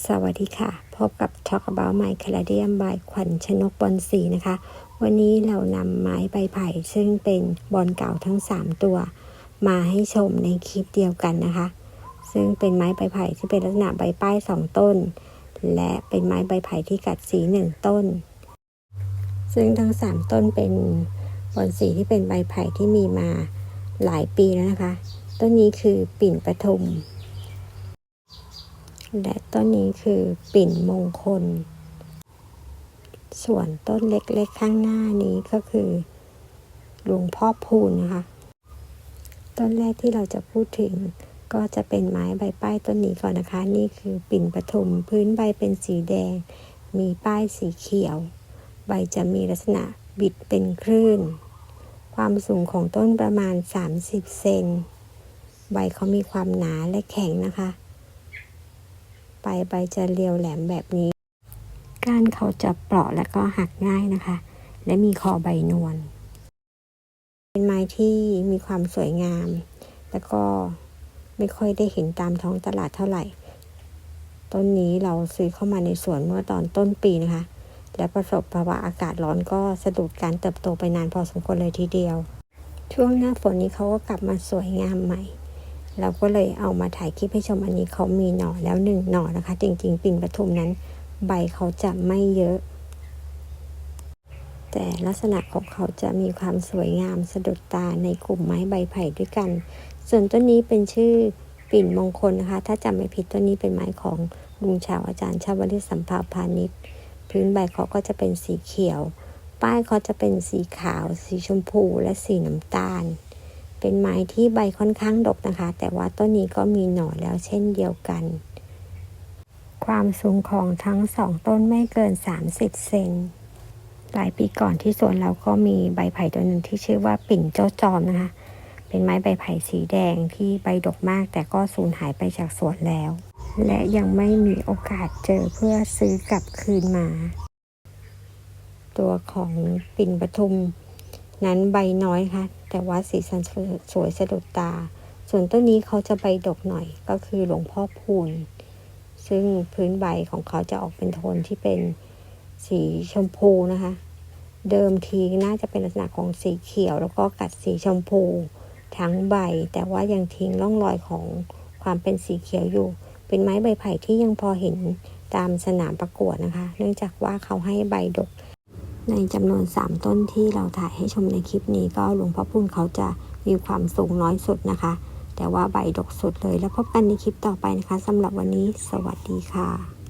สวัสดีค่ะ พบกับ Talk About My Caladium by ขวัญชนกบอลสีนะคะ วันนี้เรานำไม้ใบไผ่ซึ่งเป็นบอลเก่าทั้ง 3 ตัว มาให้ชมในคลิปเดียวกันนะคะ ซึ่งเป็นไม้ใบไผ่ที่เป็นลักษณะใบป้าย 2 ต้น และเป็นไม้ใบไผ่ที่กัดสี 1 ต้น ซึ่งทั้ง 3 ต้นเป็นบอลสีที่เป็นใบไผ่ที่มีมาหลายปีแล้วนะคะ ต้นนี้คือปิ่นประทุม และต้นนี้คือปิ่นมงคล ส่วนต้นเล็กๆข้างหน้านี้ก็คือหลวงพ่อพูนนะคะ ต้นแรกที่เราจะพูดถึงก็จะเป็นไม้ใบป้ายต้นนี้ก่อนนะคะ นี่คือปิ่นปทุมพื้นใบเป็นสีแดง มีป้ายสีเขียว ใบจะมีลักษณะบิดเป็นคลื่น ความสูงของต้นประมาณ 30 เซน ใบเขามีความหนาและแข็งนะคะ ปใบจะเรียวแหลมแบบนี้ ก้านเขาจะเปราะและก็หักง่ายนะคะ และมีคอใบนวล เป็นไม้ที่มีความสวยงาม แล้วก็ไม่ค่อยได้เห็นตามท้องตลาดเท่าไหร่ ต้นนี้เราซื้อเข้ามาในสวนเมื่อตอนต้นปีนะคะ และประสบภาวะอากาศร้อนก็สะดุดการเติบโตไปนานพอสมควรเลยทีเดียว ช่วงหน้าฝนนี้เขาก็กลับมาสวยงามใหม่ เราก็เลยเอามาถ่ายคลิปให้ชมอันนี้เขามีหน่อแล้วหนึ่งหน่อนะคะ จริง ๆ ปิ่นปทุมนั้น ใบเขาจะไม่เยอะ แต่ลักษณะของเขาจะมีความสวยงามสะดุดตาในกลุ่มไม้ใบไผ่ด้วยกัน ส่วนต้นนี้เป็นชื่อปิ่นมงคลนะคะ ถ้าจำไม่ผิดต้นนี้เป็นไม้ของลุงชาวอาจารย์ชาวลิตสัมภาพานิชพื้นใบเขาก็จะเป็นสีเขียว ป้ายเขาจะเป็นสีขาว สีชมพูและสีน้ำตาล เป็นไม้ที่ใบค่อนข้างดกนะคะ แต่ว่าต้นนี้ก็มีหน่อแล้วเช่นเดียวกัน ความสูงของทั้งสองต้นไม่เกิน 30 เซนหลายปีก่อนที่สวนเราก็มีใบไผ่ตัวหนึ่งที่ชื่อว่าปิ่นเจ้าจอมนะคะ เป็นไม้ใบไผ่สีแดงที่ใบดกมาก แต่ก็สูญหายไปจากสวนแล้ว และยังไม่มีโอกาสเจอเพื่อซื้อกลับคืนมา ตัวของปิ่นปทุมนั้นใบน้อยค่ะ แต่ว่าสีสันสวยสะดุดตา ส่วนต้นนี้เขาจะใบดกหน่อยก็คือหลวงพ่อพูน ซึ่งพื้นใบของเขาจะออกเป็นโทนที่เป็นสีชมพูนะคะ เดิมทีน่าจะเป็นลักษณะของสีเขียว แล้วก็กัดสีชมพูทั้งใบ แต่ว่ายังทิ้งร่องรอยของความเป็นสีเขียวอยู่ เป็นไม้ใบไผ่ที่ยังพอเห็นตามสนามประกวดนะคะ เนื่องจากว่าเขาให้ใบดก ในจำนวน 3 ต้นที่เราถ่ายให้ชมในคลิปนี้ก็หลวงพ่อพูนเขาจะมีความสูงน้อยสุดนะคะ แต่ว่าใบดกสุดเลยแล้วพบกันในคลิปต่อไปนะคะสำหรับวันนี้ สวัสดีค่ะ